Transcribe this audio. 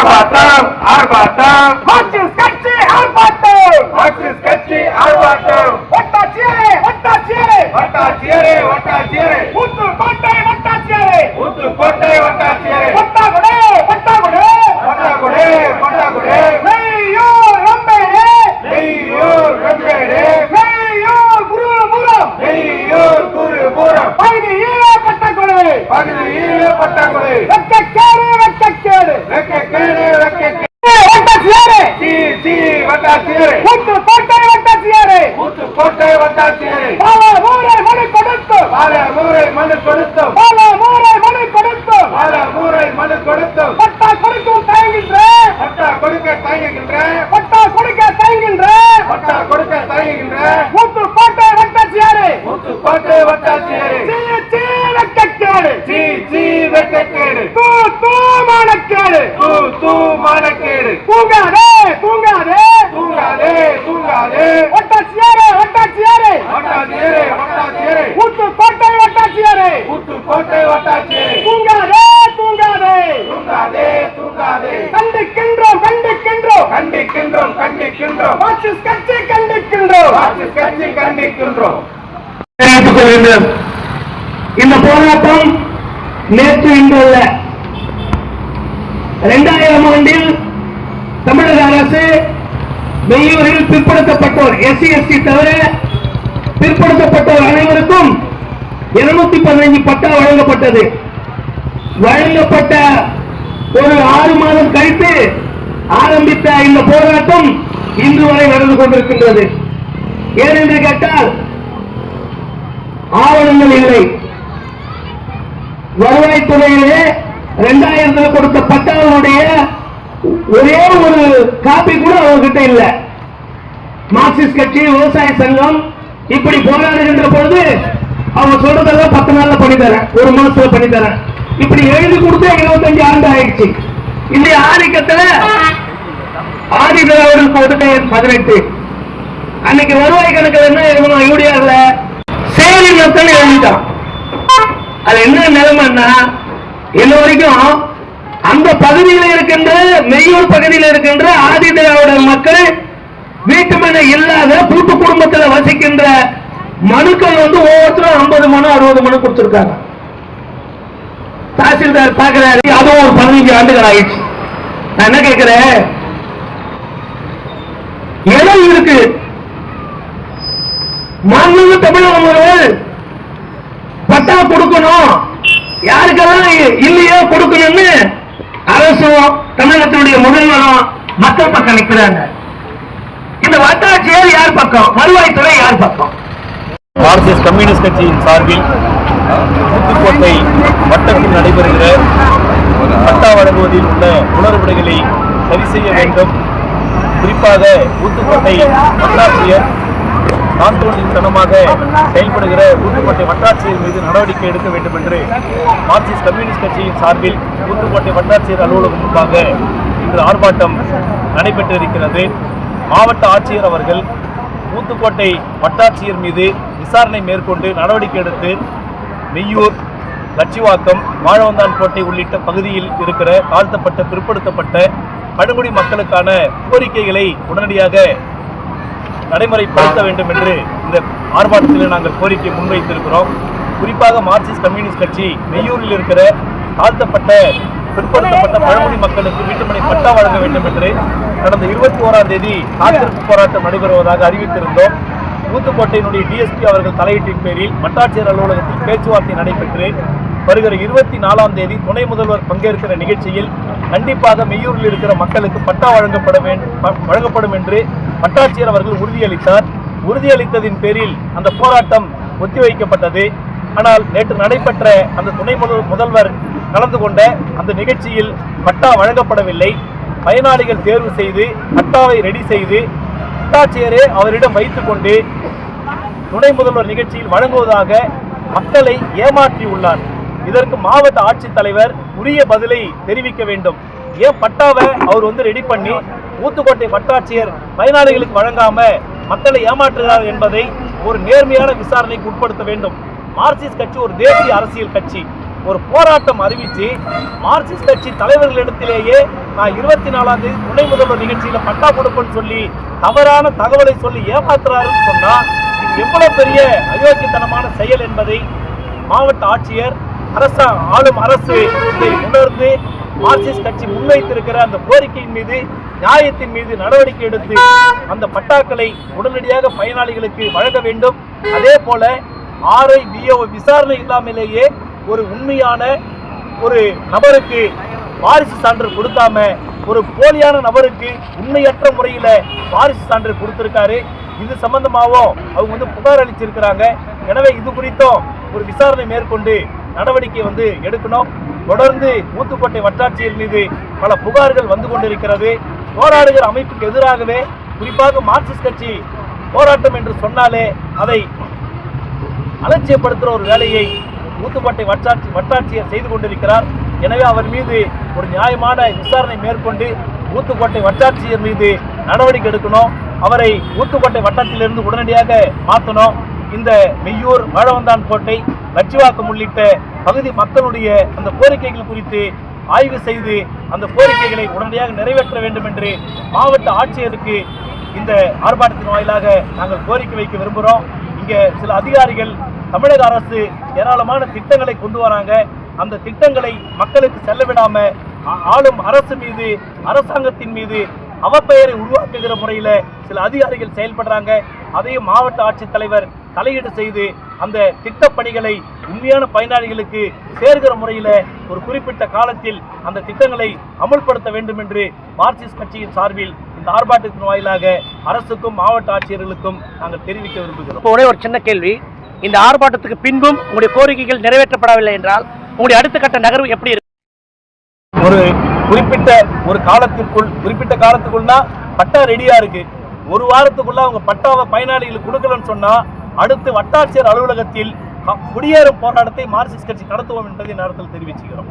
ஆர்ப்பாட்டம் ஆர்ப்பாட்டம் மார்க்சிஸ்ட் கட்சி ஆர்ப்பாட்டம் மார்க்சிஸ்ட் கட்சி ஆர்ப்பாட்டம் வட்டாட்சியரே வட்டாட்சியரே வட்டாட்சியரே வட்டாட்சியரே புதுக்கோட்டை வட்டாட்சியரே ஊத்துக்கோட்டை வட்டாட்சியரே பட்டாகுடே பட்டாகுடே கொட்டாக்குடே கொட்டாக்குடே மெய்யூர் ரம்பேரே நெய்யூர் வெம்பேடு மெய்யூர் குருபுரம் நெய்யூர் குருபுரம் பகுதியிலே பட்டாக்குடே பகுதியில் பட்டாக்குடி வெட்டக்கேடு வெட்டக்கேடு வெக்கக்கேடு வெக்கக்கேடு வட்டாட்சியரே சி சி வட்டாட்சியரே புதுக்கோட்டை வட்டாட்சியரே ஊத்துக்கோட்டை வட்டாட்சியரே பல மூரை மனு கொடுத்து பல முறை மனு கொடுத்தோம். பல மூரை மனு கொடுத்து பல முறை மனு கொடுத்தோம். பட்டா கொடுக்கும் தயங்குகின்ற. பட்டா கொடுக்க தயங்குகின்ற. பட்டா கொடுக்க தயங்குகின்ற. பட்டா கொடுக்க தயங்குகின்ற. புதுக்கோட்டை வட்டாட்சியரே ஊத்துக்கோட்டை வட்டாட்சியரே சீ சீ வெட்டக்கேடு சி சி வெக்கக்கேடு. தூ தூ மானக்கேடு. தூ தூ மானக்கேடு. தூங்காதே தூங்காதே தூங்காதே தூங்காதே வட்டாட்சியரே வட்டாட்சியரே வட்டாட்சியரே வட்டாட்சியரே புதுக்கோட்டை வட்டாட்சியரே ஊத்துக்கோட்டை வட்டாட்சியரே தூங்காதே தூங்காதே தூங்காதே தூங்காதே கண்டிக்கின்றோம் கண்டிக்கின்றோம் கண்டிக்கின்றோம். மார்க்சிஸ்ட் கட்சி கண்டிக்கின்றோம். மார்க்சிஸ்ட் கட்சி கண்டிக்கின்றோம். இந்த போராட்டம் நேற்று இன்று அல்ல இரண்டாயிரம் ஆண்டில் தமிழக அரசு மெய்யூரில் பிற்படுத்தப்பட்டோர் எஸ்சி எஸ்டி தவிர பிற்படுத்தப்பட்டோர் அனைவருக்கும் இருநூத்தி பதினைஞ்சு பட்டா வழங்கப்பட்டது. வழங்கப்பட்ட ஒரு ஆறு மாதம் கழித்து ஆரம்பித்த இந்த போராட்டம் இன்று வரை நடந்து கொண்டிருக்கின்றது. ஏனென்று கேட்டால் ஆவணங்கள் இல்லை. வருவாய்த்துறையிலே இரண்டாயிரத்தில் கொடுத்த பட்டாவுடைய ஒரே ஒரு காப்பி கூட அவர்கிட்ட இல்ல. மார்க்சிஸ்ட் கட்சி விவசாய சங்கம் இப்படி போராடுகின்ற பொழுது அவங்க சொல்றதெல்லாம் பத்து நாள்ல பண்ணி தரேன் ஒரு மாசத்துல பண்ணி தரேன் இப்படி எழுதி கொடுத்து இருபத்தஞ்சு ஆண்டு ஆயிடுச்சு. இந்த ஆதிக்கத்துல ஆதி திராவிடருக்கு ஒதுக்க பதினெட்டு. அன்னைக்கு வருவாய் கணக்குல என்ன எழுதணும் யூடிஆர்ல சேரி நத்தன்னு எழுதிட்டான். அது என்ன நிலைமைன்னா இன்ன வரைக்கும் அந்த பகுதியில் இருக்கின்ற மெய்யூர் பகுதியில் இருக்கின்ற ஆதி திராவிட மக்கள் வீட்டுமனை இல்லாத கூட்டு குடும்பத்தில் வசிக்கின்ற மனுக்கள் வந்து ஒவ்வொருத்தரும் ஐம்பது மனு அறுபது மனு கொடுத்திருக்காங்க. தாசில்தார் பாக்குறாரு அதுவும் ஒரு பதினஞ்சு ஆண்டுகள் ஆயிடுச்சு. நான் என்ன கேட்கிறேன்? இடம் இருக்கு. மாண்புமிகு தமிழக முதல்வர் பட்டா கொடுக்கணும். யாருக்கெல்லாம் இல்லையோ கொடுக்கணும்னு அரசும் தமிழகத்தினுடைய முதல்வரும் மக்கள் பக்கம் நிற்கிறாங்க இந்த வட்டாட்சியர் யார் பக்கம்? வருவாய்த்துறை யார் பக்கம்? மார்க்சிஸ்ட் கம்யூனிஸ்ட் கட்சியின் சார்பில் புதுக்கோட்டை வட்டத்தில் நடைபெறுகிற பட்டா வழங்குவதில் உள்ள உணர்வுகளை சரி செய்ய வேண்டும். குறிப்பாக ஊத்துக்கோட்டை வட்டாட்சியர் தனமாக செயல்படுகிற ஊத்துக்கோட்டை வட்டாட்சியர் மீது நடவடிக்கை எடுக்க வேண்டும் என்று மார்க்சிஸ்ட் கம்யூனிஸ்ட் கட்சியின் சார்பில் ஊத்துக்கோட்டை வட்டாட்சியர் அலுவலகம் முன்பாக இன்று ஆர்ப்பாட்டம் நடைபெற்றிருக்கிறது. மாவட்ட ஆட்சியர் அவர்கள் ஊத்துக்கோட்டை வட்டாட்சியர் மீது விசாரணை மேற்கொண்டு நடவடிக்கை எடுத்து மெய்யூர் லட்சிவாக்கம் வாழவந்தான் கோட்டை உள்ளிட்ட பகுதியில் இருக்கிற தாழ்த்தப்பட்ட பிற்படுத்தப்பட்ட பழங்குடி மக்களுக்கான கோரிக்கைகளை உடனடியாக நடைமுறைப்படுத்த வேண்டும் என்று இந்த ஆர்ப்பாட்டத்தில் நாங்கள் கோரிக்கை முன்வைத்திருக்கிறோம். குறிப்பாக மார்க்சிஸ்ட் கம்யூனிஸ்ட் கட்சி நெய்யூரில் இருக்கிற தாழ்த்தப்பட்ட பிற்படுத்தப்பட்ட பழமொழி மக்களுக்கு வீட்டுமனை பட்டா வழங்க வேண்டும் என்று கடந்த இருபத்தி ஓராம் தேதி காத்திருப்பு போராட்டம் நடைபெறுவதாக அறிவித்திருந்தோம். ஊத்துக்கோட்டையினுடைய டிஎஸ்பி அவர்கள் தலையீட்டின் பேரில் வட்டாட்சியர் அலுவலகத்தில் பேச்சுவார்த்தை நடைபெற்று வருகிற இருபத்தி நாலாம் தேதி துணை முதல்வர் பங்கேற்கிற நிகழ்ச்சியில் கண்டிப்பாக மெய்யூரில் இருக்கிற மக்களுக்கு பட்டா வழங்கப்பட வேண்டும் வழங்கப்படும் என்று வட்டாட்சியர் அவர்கள் உறுதியளித்தார். உறுதியளித்ததின் பேரில் அந்த போராட்டம் ஒத்திவைக்கப்பட்டது. ஆனால் நேற்று நடைபெற்ற அந்த துணை முதல் முதல்வர் கலந்து கொண்ட அந்த நிகழ்ச்சியில் பட்டா வழங்கப்படவில்லை. பயனாளிகள் தேர்வு செய்து பட்டாவை ரெடி செய்து வட்டாட்சியரே அவரிடம் வைத்துக்கொண்டு துணை முதல்வர் நிகழ்ச்சியில் வழங்குவதாக மக்களை ஏமாற்றி உள்ளார். இதற்கு மாவட்ட ஆட்சித்தலைவர் உரிய பதிலை தெரிவிக்க வேண்டும். ஏன் பட்டாவை அவர் வந்து ரெடி பண்ணி ஊத்துக்கோட்டை வட்டாட்சியர் பயனாளிகளுக்கு வழங்காம மக்களை ஏமாற்றுகிறார் என்பதை ஒரு நேர்மையான விசாரணைக்கு உட்படுத்த வேண்டும். மார்க்சிஸ்ட் கட்சி ஒரு தேசிய அரசியல் கட்சி. ஒரு போராட்டம் அறிவித்து மார்க்சிஸ்ட் கட்சி தலைவர்களிடத்திலேயே நான் இருபத்தி நாலாம் தேதி துணை முதல்வர் நிகழ்ச்சியில் பட்டா கொடுப்பேன்னு சொல்லி தவறான தகவலை சொல்லி ஏமாத்துறாருன்னு சொன்னால் இது எவ்வளவு பெரிய அயோக்கியத்தனமான செயல் என்பதை மாவட்ட ஆட்சியர் அரசா ஆளும் அரசு இதை உணர்ந்து மார்க்சிஸ்ட் கட்சி முன்வைத்திருக்கிற அந்த கோரிக்கையின் மீது நியாயத்தின் மீது நடவடிக்கை எடுத்து அந்த பட்டாக்களை உடனடியாக பயனாளிகளுக்கு வழங்க வேண்டும். அதே போல ஆர்ஐ பிஓ விசாரணை இல்லாமலேயே ஒரு உண்மையான ஒரு நபருக்கு வாரிசு சான்று கொடுக்காம ஒரு போலியான நபருக்கு உண்மையற்ற முறையில வாரிசு சான்று கொடுத்திருக்காரு. இது சம்பந்தமாகவும் அவங்க வந்து புகார் அளிச்சிருக்கிறாங்க. எனவே இது குறித்தும் ஒரு விசாரணை மேற்கொண்டு நடவடிக்கை வந்து எடுக்கணும். தொடர்ந்து ஊத்துக்கோட்டை வட்டாட்சியர் மீது பல புகார்கள் வந்து கொண்டிருக்கிறது. போராடுகிற அமைப்புக்கு எதிராகவே குறிப்பாக மார்க்சிஸ்ட் கட்சி போராட்டம் என்று சொன்னாலே அதை அலட்சியப்படுத்துகிற ஒரு வேலையை ஊத்துக்கோட்டை வட்டாட்சி வட்டாட்சியர் செய்து கொண்டிருக்கிறார். எனவே அவர் மீது ஒரு நியாயமான விசாரணை மேற்கொண்டு ஊத்துக்கோட்டை வட்டாட்சியர் மீது நடவடிக்கை எடுக்கணும். அவரை ஊத்துக்கோட்டை வட்டத்திலிருந்து உடனடியாக மாற்றணும். இந்த மெய்யூர் வாழவந்தான் கோட்டை லட்சிவாக்கம் உள்ளிட்ட பகுதி மக்களுடைய அந்த கோரிக்கைகள் குறித்து ஆய்வு செய்து அந்த கோரிக்கைகளை உடனடியாக நிறைவேற்ற வேண்டும் என்று மாவட்ட ஆட்சியருக்கு இந்த ஆர்ப்பாட்டத்தின் வாயிலாக நாங்கள் கோரிக்கை வைக்க விரும்புகிறோம். இங்கே சில அதிகாரிகள் தமிழக அரசு ஏராளமான திட்டங்களை கொண்டு வராங்க. அந்த திட்டங்களை மக்களுக்கு செல்ல விடாம ஆ- ஆளும் அரசு மீது அரசாங்கத்தின் மீது அவப்பெயரை உருவாக்குகிற முறையில் சில அதிகாரிகள் செயல்படுறாங்க. அதையும் மாவட்ட ஆட்சித்தலைவர் தலையீடு செய்து அந்த திட்டப்பணிகளை உண்மையான பயனாளிகளுக்கு சேர்கிற முறையில ஒரு குறிப்பிட்ட காலத்தில் அந்த திட்டங்களை அமல்படுத்த வேண்டும் என்று மார்க்சிஸ்ட் கட்சியின் சார்பில் இந்த ஆர்ப்பாட்டத்தின் வாயிலாக அரசுக்கும் மாவட்ட ஆட்சியர்களுக்கும் நாங்கள் தெரிவிக்க விரும்புகிறோம். ஒரே ஒரு சின்ன கேள்வி. இந்த ஆர்ப்பாட்டத்துக்கு பின்பும் உங்களுடைய கோரிக்கைகள் நிறைவேற்றப்படவில்லை என்றால் உங்களுடைய அடுத்த கட்ட நகர்வு எப்படி இருக்கும் ஒரு குறிப்பிட்ட ஒரு காலத்திற்குள் குறிப்பிட்ட காலத்துக்குள்னா பட்டா ரெடியா இருக்கு. ஒரு வாரத்துக்குள்ள அவங்க பட்டாவை பயனாளிகளுக்கு கொடுக்கலன்னு சொன்னா அடுத்து வட்டாட்சியர் அலுவலகத்தில் க- குடியேறும் போராட்டத்தை மார்க்சிஸ்ட் கட்சி நடத்துவோம் என்பதை நேரத்தில் தெரிவிச்சுக்கிறோம்.